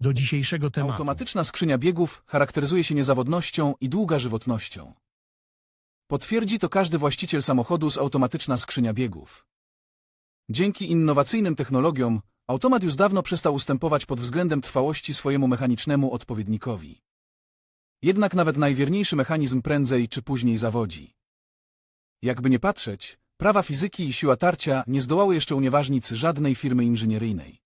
do dzisiejszego tematu. Automatyczna skrzynia biegów charakteryzuje się niezawodnością i długa żywotnością. Potwierdzi to każdy właściciel samochodu z automatyczna skrzynia biegów. Dzięki innowacyjnym technologiom automat już dawno przestał ustępować pod względem trwałości swojemu mechanicznemu odpowiednikowi. Jednak nawet najwierniejszy mechanizm prędzej czy później zawodzi. Jakby nie patrzeć, prawa fizyki i siła tarcia nie zdołały jeszcze unieważnić żadnej firmy inżynieryjnej.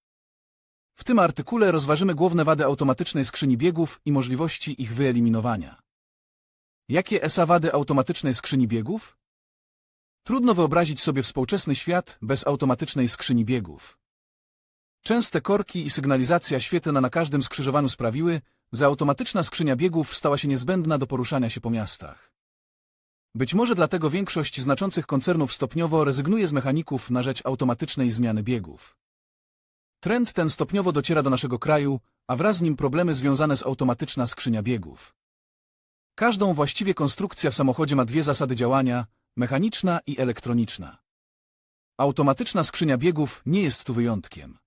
W tym artykule rozważymy główne wady automatycznej skrzyni biegów i możliwości ich wyeliminowania. Jakie ESA wady automatycznej skrzyni biegów? Trudno wyobrazić sobie współczesny świat bez automatycznej skrzyni biegów. Częste korki i sygnalizacja świetlna na każdym skrzyżowaniu sprawiły, że automatyczna skrzynia biegów stała się niezbędna do poruszania się po miastach. Być może dlatego większość znaczących koncernów stopniowo rezygnuje z mechaników na rzecz automatycznej zmiany biegów. Trend ten stopniowo dociera do naszego kraju, a wraz z nim problemy związane z automatyczna skrzynia biegów. Każdą właściwie konstrukcja w samochodzie ma dwie zasady działania, mechaniczna i elektroniczna. Automatyczna skrzynia biegów nie jest tu wyjątkiem.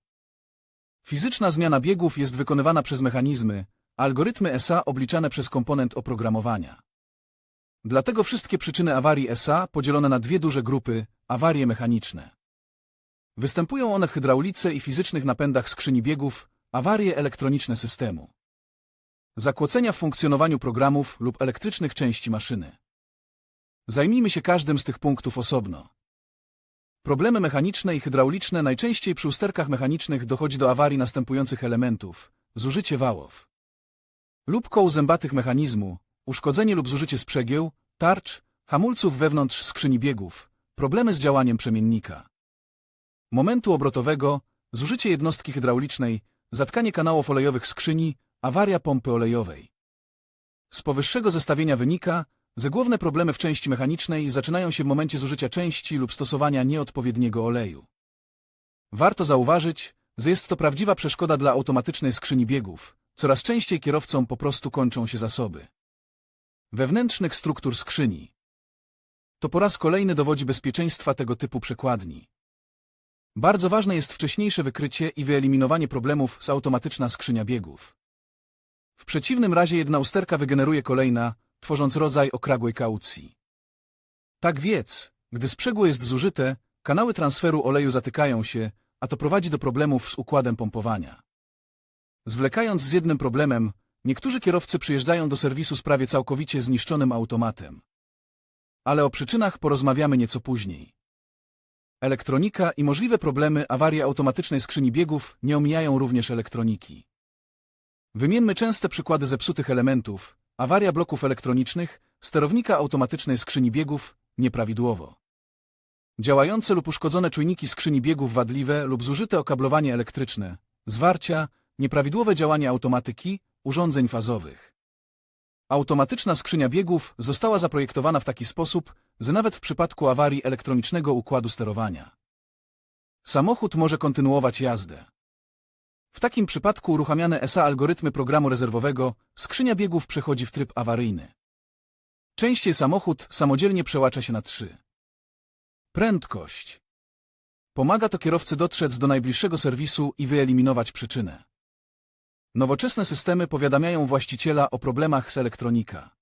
Fizyczna zmiana biegów jest wykonywana przez mechanizmy, algorytmy SA obliczane przez komponent oprogramowania. Dlatego wszystkie przyczyny awarii SA podzielone na dwie duże grupy, awarie mechaniczne. Występują one w hydraulice i fizycznych napędach skrzyni biegów, awarie elektroniczne systemu. Zakłócenia w funkcjonowaniu programów lub elektrycznych części maszyny. Zajmijmy się każdym z tych punktów osobno. Problemy mechaniczne i hydrauliczne najczęściej przy usterkach mechanicznych dochodzi do awarii następujących elementów. Zużycie wałów. Lub koł zębatych mechanizmu, uszkodzenie lub zużycie sprzęgieł, tarcz, hamulców wewnątrz skrzyni biegów, problemy z działaniem przemiennika. Momentu obrotowego, zużycie jednostki hydraulicznej, zatkanie kanałów olejowych skrzyni, awaria pompy olejowej. Z powyższego zestawienia wynika, że główne problemy w części mechanicznej zaczynają się w momencie zużycia części lub stosowania nieodpowiedniego oleju. Warto zauważyć, że jest to prawdziwa przeszkoda dla automatycznej skrzyni biegów. Coraz częściej kierowcom po prostu kończą się zasoby. Wewnętrznych struktur skrzyni. To po raz kolejny dowodzi bezpieczeństwa tego typu przekładni. Bardzo ważne jest wcześniejsze wykrycie i wyeliminowanie problemów z automatyczna skrzynia biegów. W przeciwnym razie jedna usterka wygeneruje kolejna, tworząc rodzaj okragłej kaucji. Tak wiedz, gdy sprzęgło jest zużyte, kanały transferu oleju zatykają się, a to prowadzi do problemów z układem pompowania. Zwlekając z jednym problemem, niektórzy kierowcy przyjeżdżają do serwisu z prawie całkowicie zniszczonym automatem. Ale o przyczynach porozmawiamy nieco później. Elektronika i możliwe problemy awarii automatycznej skrzyni biegów nie omijają również elektroniki. Wymieńmy częste przykłady zepsutych elementów, awaria bloków elektronicznych, sterownika automatycznej skrzyni biegów, nieprawidłowo. Działające lub uszkodzone czujniki skrzyni biegów wadliwe lub zużyte okablowanie elektryczne, zwarcia, nieprawidłowe działanie automatyki, urządzeń fazowych. Automatyczna skrzynia biegów została zaprojektowana w taki sposób, że nawet w przypadku awarii elektronicznego układu sterowania samochód może kontynuować jazdę. W takim przypadku uruchamiane ESA algorytmy programu rezerwowego, skrzynia biegów przechodzi w tryb awaryjny. Częściej samochód samodzielnie przełącza się na 3. Prędkość. Pomaga to kierowcy dotrzec do najbliższego serwisu i wyeliminować przyczynę. Nowoczesne systemy powiadamiają właściciela o problemach z elektronika.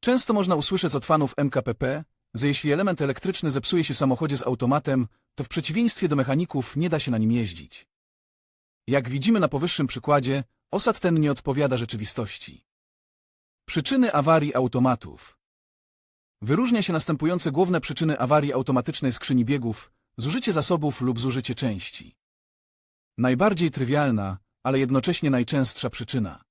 Często można usłyszeć od fanów MKPP, że jeśli element elektryczny zepsuje się samochodzie z automatem, to w przeciwieństwie do mechaników nie da się na nim jeździć. Jak widzimy na powyższym przykładzie, osad ten nie odpowiada rzeczywistości. Przyczyny awarii automatów Wyróżnia się następujące główne przyczyny awarii automatycznej skrzyni biegów, zużycie zasobów lub zużycie części. Najbardziej trywialna, ale jednocześnie najczęstsza przyczyna.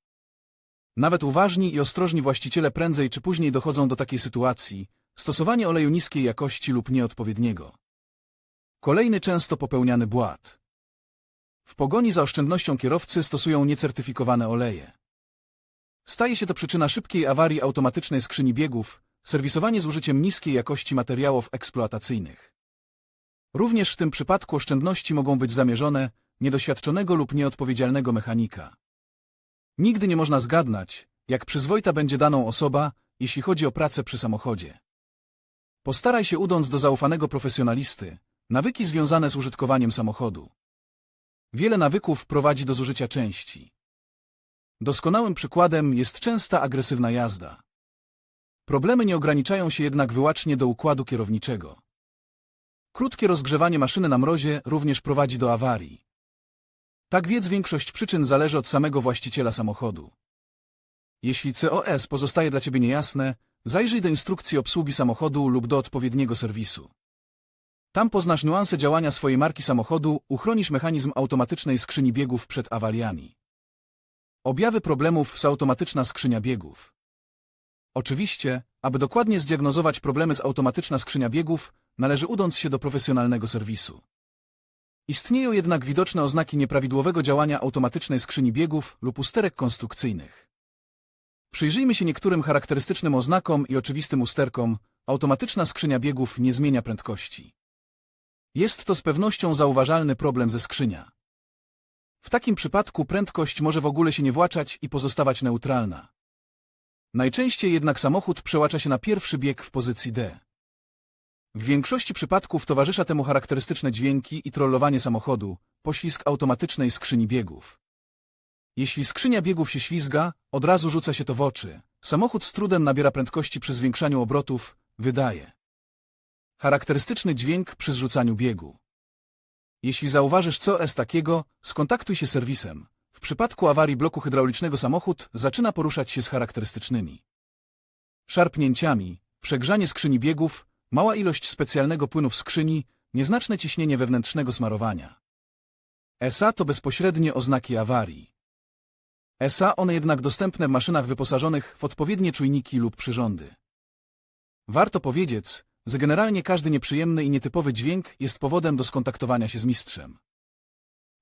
Nawet uważni i ostrożni właściciele prędzej czy później dochodzą do takiej sytuacji, stosowanie oleju niskiej jakości lub nieodpowiedniego. Kolejny często popełniany błąd. W pogoni za oszczędnością kierowcy stosują niecertyfikowane oleje. Staje się to przyczyna szybkiej awarii automatycznej skrzyni biegów, serwisowanie z użyciem niskiej jakości materiałów eksploatacyjnych. Również w tym przypadku oszczędności mogą być zamierzone niedoświadczonego lub nieodpowiedzialnego mechanika. Nigdy nie można zgadnać, jak przyzwoita będzie daną osoba, jeśli chodzi o pracę przy samochodzie. Postaraj się udąc do zaufanego profesjonalisty, nawyki związane z użytkowaniem samochodu. Wiele nawyków prowadzi do zużycia części. Doskonałym przykładem jest częsta agresywna jazda. Problemy nie ograniczają się jednak wyłącznie do układu kierowniczego. Krótkie rozgrzewanie maszyny na mrozie również prowadzi do awarii. Tak więc większość przyczyn zależy od samego właściciela samochodu. Jeśli COS pozostaje dla Ciebie niejasne, zajrzyj do instrukcji obsługi samochodu lub do odpowiedniego serwisu. Tam poznasz niuanse działania swojej marki samochodu, uchronisz mechanizm automatycznej skrzyni biegów przed awariami. Objawy problemów z automatyczna skrzynia biegów. Oczywiście, aby dokładnie zdiagnozować problemy z automatyczna skrzynia biegów, należy udąc się do profesjonalnego serwisu. Istnieją jednak widoczne oznaki nieprawidłowego działania automatycznej skrzyni biegów lub usterek konstrukcyjnych. Przyjrzyjmy się niektórym charakterystycznym oznakom i oczywistym usterkom. Automatyczna skrzynia biegów nie zmienia prędkości. Jest to z pewnością zauważalny problem ze skrzynia. W takim przypadku prędkość może w ogóle się nie właczać i pozostawać neutralna. Najczęściej jednak samochód przełacza się na pierwszy bieg w pozycji D. W większości przypadków towarzysza temu charakterystyczne dźwięki i trollowanie samochodu, poślizg automatycznej skrzyni biegów. Jeśli skrzynia biegów się ślizga, od razu rzuca się to w oczy. Samochód z trudem nabiera prędkości przy zwiększaniu obrotów, wydaje. Charakterystyczny dźwięk przy zrzucaniu biegu. Jeśli zauważysz coś takiego, skontaktuj się z serwisem. W przypadku awarii bloku hydraulicznego samochód zaczyna poruszać się z charakterystycznymi szarpnięciami, przegrzanie skrzyni biegów, mała ilość specjalnego płynu w skrzyni, nieznaczne ciśnienie wewnętrznego smarowania. ESA to bezpośrednie oznaki awarii. ESA one jednak dostępne w maszynach wyposażonych w odpowiednie czujniki lub przyrządy. Warto powiedzieć, że generalnie każdy nieprzyjemny i nietypowy dźwięk jest powodem do skontaktowania się z mistrzem.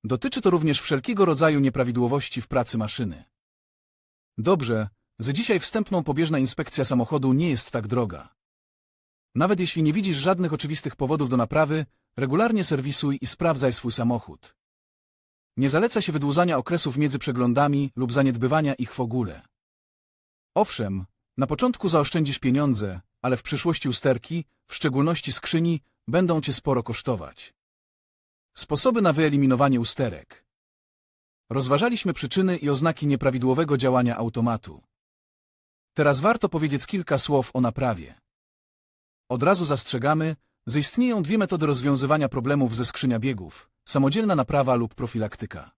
Dotyczy to również wszelkiego rodzaju nieprawidłowości w pracy maszyny. Dobrze, że dzisiaj wstępną pobieżna inspekcja samochodu nie jest tak droga. Nawet jeśli nie widzisz żadnych oczywistych powodów do naprawy, regularnie serwisuj i sprawdzaj swój samochód. Nie zaleca się wydłużania okresów między przeglądami lub zaniedbywania ich w ogóle. Owszem, na początku zaoszczędzisz pieniądze, ale w przyszłości usterki, w szczególności skrzyni, będą cię sporo kosztować. Sposoby na wyeliminowanie usterek. Rozważaliśmy przyczyny i oznaki nieprawidłowego działania automatu. Teraz warto powiedzieć kilka słów o naprawie. Od razu zastrzegamy, że istnieją dwie metody rozwiązywania problemów ze skrzynia biegów, samodzielna naprawa lub profilaktyka.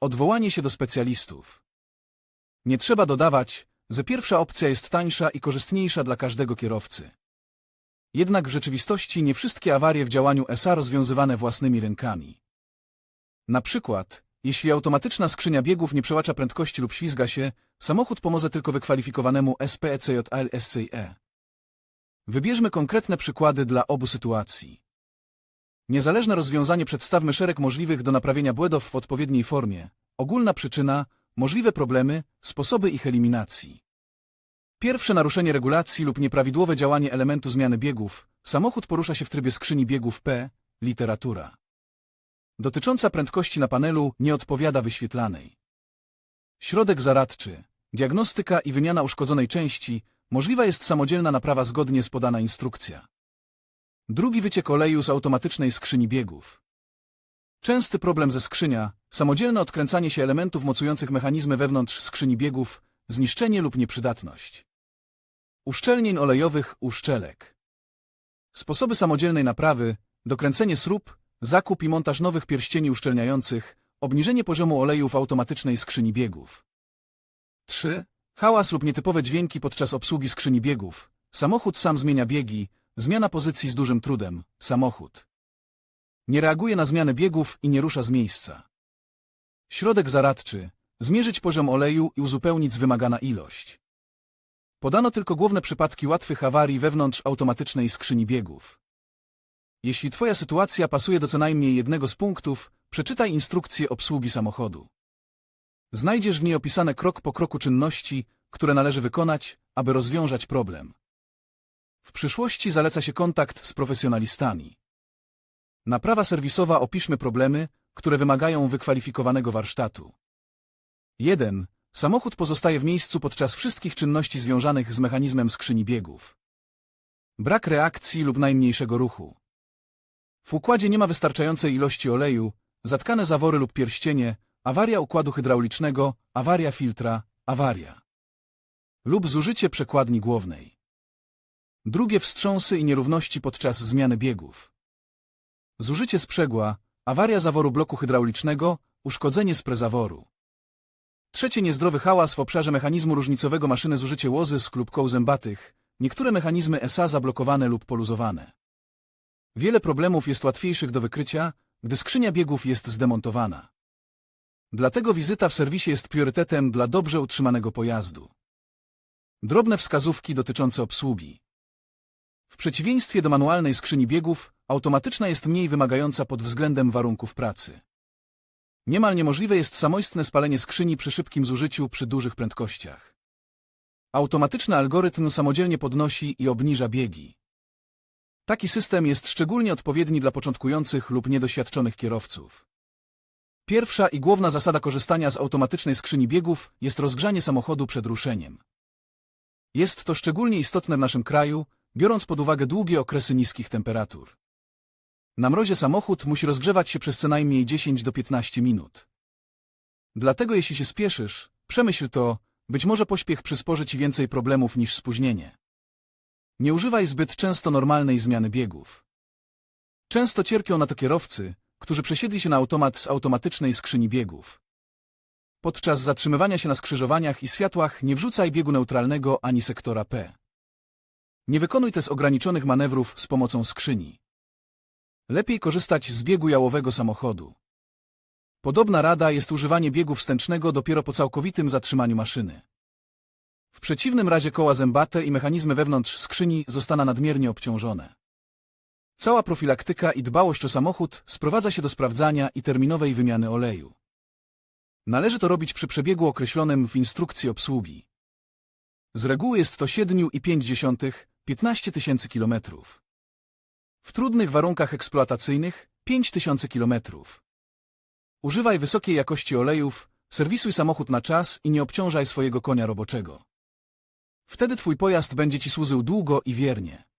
Odwołanie się do specjalistów. Nie trzeba dodawać, że pierwsza opcja jest tańsza i korzystniejsza dla każdego kierowcy. Jednak w rzeczywistości nie wszystkie awarie w działaniu SA rozwiązywane własnymi rękami. Na przykład, jeśli automatyczna skrzynia biegów nie przełacza prędkości lub ślizga się, samochód pomoże tylko wykwalifikowanemu SPECJL-SCE. Wybierzmy konkretne przykłady dla obu sytuacji. Niezależne rozwiązanie przedstawmy szereg możliwych do naprawienia błędów w odpowiedniej formie. Ogólna przyczyna, możliwe problemy, sposoby ich eliminacji. Pierwsze naruszenie regulacji lub nieprawidłowe działanie elementu zmiany biegów. Samochód porusza się w trybie skrzyni biegów P, literatura. Dotycząca prędkości na panelu nie odpowiada wyświetlanej. Środek zaradczy, diagnostyka i wymiana uszkodzonej części, możliwa jest samodzielna naprawa zgodnie z podana instrukcja. Drugi wyciek oleju z automatycznej skrzyni biegów. Częsty problem ze skrzynia, samodzielne odkręcanie się elementów mocujących mechanizmy wewnątrz skrzyni biegów, zniszczenie lub nieprzydatność. Uszczelnień olejowych, uszczelek. Sposoby samodzielnej naprawy, dokręcenie srób, zakup i montaż nowych pierścieni uszczelniających, obniżenie poziomu oleju w automatycznej skrzyni biegów. 3. Hałas lub nietypowe dźwięki podczas obsługi skrzyni biegów. Samochód sam zmienia biegi, zmiana pozycji z dużym trudem, samochód. Nie reaguje na zmianę biegów i nie rusza z miejsca. Środek zaradczy, zmierzyć poziom oleju i uzupełnić wymagana ilość. Podano tylko główne przypadki łatwych awarii wewnątrz automatycznej skrzyni biegów. Jeśli Twoja sytuacja pasuje do co najmniej jednego z punktów, przeczytaj instrukcję obsługi samochodu. Znajdziesz w niej opisane krok po kroku czynności, które należy wykonać, aby rozwiązać problem. W przyszłości zaleca się kontakt z profesjonalistami. Naprawa serwisowa opiszmy problemy, które wymagają wykwalifikowanego warsztatu. 1. Samochód pozostaje w miejscu podczas wszystkich czynności związanych z mechanizmem skrzyni biegów. Brak reakcji lub najmniejszego ruchu. W układzie nie ma wystarczającej ilości oleju, zatkane zawory lub pierścienie, awaria układu hydraulicznego, awaria filtra, awaria. Lub zużycie przekładni głównej. Drugie wstrząsy i nierówności podczas zmiany biegów. Zużycie sprzęgła, awaria zaworu bloku hydraulicznego, uszkodzenie sprezaworu. Trzecie niezdrowy hałas w obszarze mechanizmu różnicowego maszyny zużycie łozy z lub koł zębatych, niektóre mechanizmy SA zablokowane lub poluzowane. Wiele problemów jest łatwiejszych do wykrycia, gdy skrzynia biegów jest zdemontowana. Dlatego wizyta w serwisie jest priorytetem dla dobrze utrzymanego pojazdu. Drobne wskazówki dotyczące obsługi. W przeciwieństwie do manualnej skrzyni biegów, automatyczna jest mniej wymagająca pod względem warunków pracy. Niemal niemożliwe jest samoistne spalenie skrzyni przy szybkim zużyciu przy dużych prędkościach. Automatyczny algorytm samodzielnie podnosi i obniża biegi. Taki system jest szczególnie odpowiedni dla początkujących lub niedoświadczonych kierowców. Pierwsza i główna zasada korzystania z automatycznej skrzyni biegów jest rozgrzanie samochodu przed ruszeniem. Jest to szczególnie istotne w naszym kraju, biorąc pod uwagę długie okresy niskich temperatur. Na mrozie samochód musi rozgrzewać się przez co najmniej 10 do 15 minut. Dlatego jeśli się spieszysz, przemyśl to, być może pośpiech przysporzy ci więcej problemów niż spóźnienie. Nie używaj zbyt często normalnej zmiany biegów. Często cierpią na to kierowcy, którzy przesiedli się na automat z automatycznej skrzyni biegów. Podczas zatrzymywania się na skrzyżowaniach i światłach nie wrzucaj biegu neutralnego ani sektora P. Nie wykonuj też ograniczonych manewrów z pomocą skrzyni. Lepiej korzystać z biegu jałowego samochodu. Podobna rada jest używanie biegu wstęcznego dopiero po całkowitym zatrzymaniu maszyny. W przeciwnym razie koła zębate i mechanizmy wewnątrz skrzyni zostaną nadmiernie obciążone. Cała profilaktyka i dbałość o samochód sprowadza się do sprawdzania i terminowej wymiany oleju. Należy to robić przy przebiegu określonym w instrukcji obsługi. Z reguły jest to 7,5-15 tysięcy kilometrów. W trudnych warunkach eksploatacyjnych 5 tysięcy kilometrów. Używaj wysokiej jakości olejów, serwisuj samochód na czas i nie obciążaj swojego konia roboczego. Wtedy twój pojazd będzie ci służył długo i wiernie.